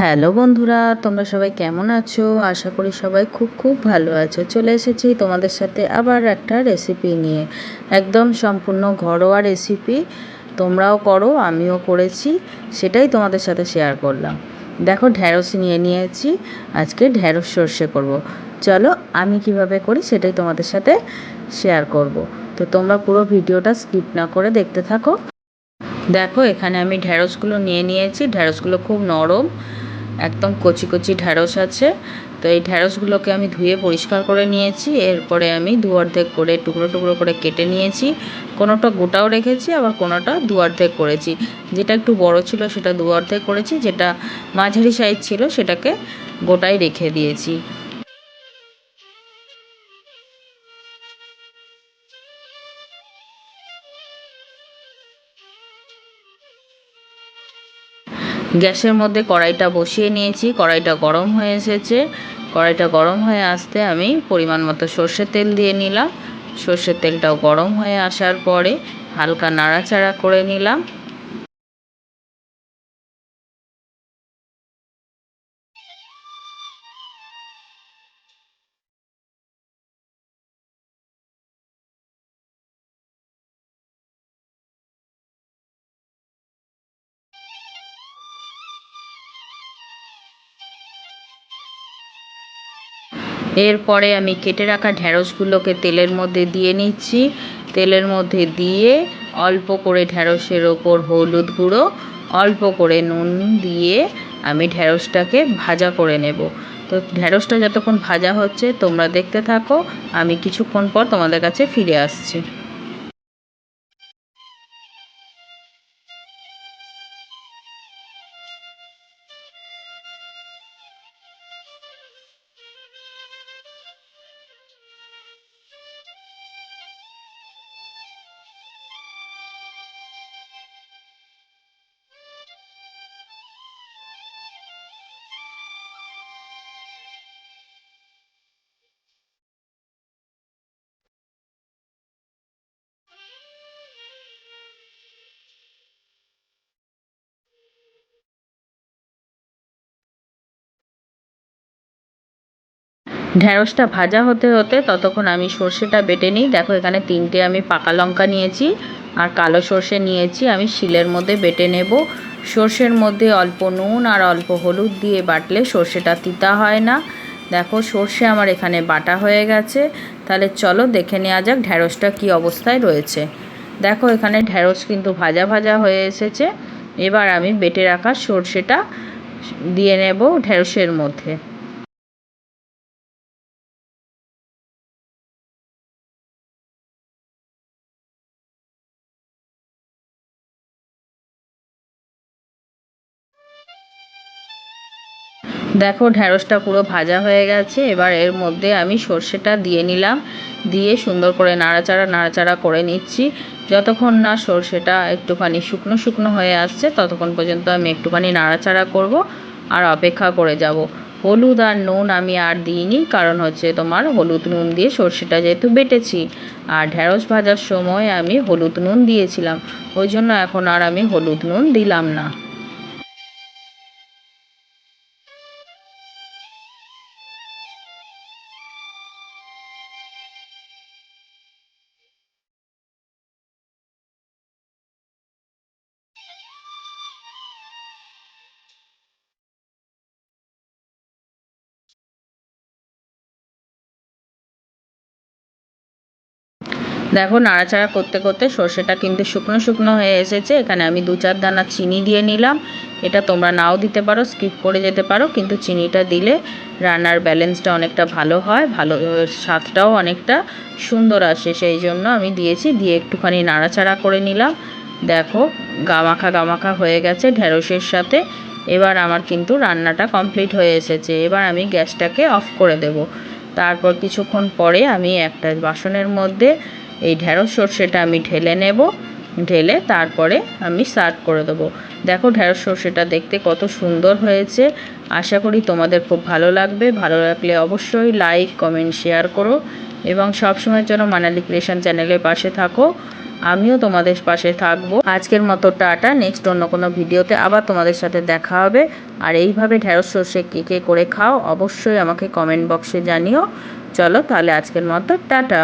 Hello বন্ধুরা, তোমরা সবাই কেমন আছো? আশা করি সবাই খুব খুব ভালো আছো। চলে এসেছি তোমাদের সাথে আবার একটা রেসিপি নিয়ে। একদম সম্পূর্ণ ঘরোয়া রেসিপি তোমরাও করো, আমিও করেছি। সেটাই তোমাদের সাথে শেয়ার করলাম। দেখো ঢ্যাঁড়স নিয়ে নিয়েছি। আজকে ঢ্যাঁড়স সর্ষে করব। চলো, আমি কীভাবে করি সেটাই তোমাদের সাথে শেয়ার করব। তো তোমরা পুরো ভিডিওটা স্কিপ না করে দেখতে থাকো। দেখো, এখানে আমি ঢ্যাঁড়সগুলো নিয়ে নিয়েছি। ঢ্যাঁড়সগুলো খুব নরম। একদম কচি কচি ঢ্যাঁড়স আছে। তো এই ঢ্যাঁড়সগুলোকে আমি ধুয়ে পরিষ্কার করে নিয়েছি। এরপরে আমি দু অর্ধেক করে টুকরো টুকরো করে কেটে নিয়েছি। কোনোটা গোটাও রেখেছি, আবার কোনোটা দু অর্ধেক করেছি। যেটা একটু বড় ছিল সেটা দু অর্ধেক করেছি, যেটা মাঝারি সাইজ ছিল সেটাকে গোটাই রেখে দিয়েছি। গ্যাসের মধ্যে কড়াইটা বসিয়ে নিয়েছি। কড়াইটা গরম হয়ে এসেছে। কড়াইটা গরম হয়ে আসতে আমি পরিমাণ মতো সর্ষের তেল দিয়ে নিলাম। সর্ষের তেলটাও গরম হয়ে আসার পরে হালকা নাড়াচাড়া করে নিলাম। এরপরে আমি কেটে রাখা ঢ্যাঁড়সগুলোকে তেলের মধ্যে দিয়ে নিচ্ছি। তেলের মধ্যে দিয়ে অল্প করে ঢ্যাঁড়সের ওপর হলুদ গুঁড়ো, অল্প করে নুন দিয়ে আমি ঢ্যাঁড়সটাকে ভাজা করে নেব। তো ঢ্যাঁড়সটা যতক্ষণ ভাজা হচ্ছে তোমরা দেখতে থাকো, আমি কিছুক্ষণ পর তোমাদের কাছে ফিরে আসছি। ঢ্যাঁড়সটা ভাজা হতে হতে ততক্ষণ আমি সর্ষেটা বেটে নিই। দেখো, এখানে তিনটে আমি পাকা লঙ্কা নিয়েছি আর কালো সর্ষে নিয়েছি। আমি শিলের মধ্যে বেটে নেব। সর্ষের মধ্যে অল্প নুন আর অল্প হলুদ দিয়ে বাটলে সর্ষেটা তিতা হয় না। দেখো, সর্ষে আমার এখানে বাটা হয়ে গেছে। তাহলে চলো দেখে নেওয়া যাক ঢ্যাঁড়সটা কী অবস্থায় রয়েছে। দেখো, এখানে ঢ্যাঁড়স কিন্তু ভাজা ভাজা হয়ে এসেছে। এবার আমি বেটে রাখা সর্ষেটা দিয়ে নেব ঢ্যাঁড়সের মধ্যে। দেখো ঢ্যাঁড়সটা পুরো ভাজা হয়ে গেছে। এবার এর মধ্যে আমি সর্ষেটা দিয়ে নিলাম। দিয়ে সুন্দর করে নাড়াচাড়া নাড়াচাড়া করে নিচ্ছি। যতক্ষণ না সর্ষেটা একটুখানি শুকনো শুকনো হয়ে আসছে, ততক্ষণ পর্যন্ত আমি একটুখানি নাড়াচাড়া করব আর অপেক্ষা করে যাব। হলুদ আর নুন আমি আর দিইনি, কারণ হচ্ছে তোমার হলুদ নুন দিয়ে সর্ষেটা যেহেতু বেটেছি। আর ঢ্যাঁড়স ভাজার সময় আমি হলুদ নুন দিয়েছিলাম। ওই জন্য এখন আর আমি হলুদ নুন দিলাম না। দেখো নাড়াচাড়া করতে করতে সর্ষেটা কিন্তু শুকনো শুকনো হয়ে এসেছে। এখানে আমি দু চার দানা চিনি দিয়ে নিলাম। এটা তোমরা নাও দিতে পারো স্কিপ করে যেতে পারো, কিন্তু চিনিটা দিলে রান্নার ব্যালেন্সটা অনেকটা ভালো হয়, ভালো স্বাদটাও অনেকটা সুন্দর আসে। সেই জন্য আমি দিয়েছি, দিয়ে একটুখানি নাড়াচাড়া করে নিলাম। দেখো, গামাখা গামাখা হয়ে গেছে ঢেঁড়সের সাথে। এবার আমার কিন্তু রান্নাটা কমপ্লিট হয়ে এসেছে। এবার আমি গ্যাসটাকে অফ করে দেব। তারপর কিছুক্ষণ পরে আমি একটা বাসনের মধ্যে এই ঢ্যাঁড়স সর্ষেটা আমি ঢেলে নেব, ঢেলে তারপরে আমি সার্ভ করে দেবো। দেখো ঢ্যাঁড়স সর্ষেটা দেখতে কত সুন্দর হয়েছে। আশা করি তোমাদের খুব ভালো লাগবে। ভালো লাগলে অবশ্যই লাইক, কমেন্ট, শেয়ার করো এবং সবসময়ের জন্য মানালি ক্রিয়েশন চ্যানেলের পাশে থাকো। আমিও তোমাদের পাশে থাকব। আজকের মতো টাটা। নেক্সট অন্য কোনো ভিডিওতে আবার তোমাদের সাথে দেখা হবে। আর এইভাবে ঢ্যাঁড়স সর্ষে কে কে করে খাও অবশ্যই আমাকে কমেন্ট বক্সে জানিও। চলো তাহলে আজকের মতো টাটা।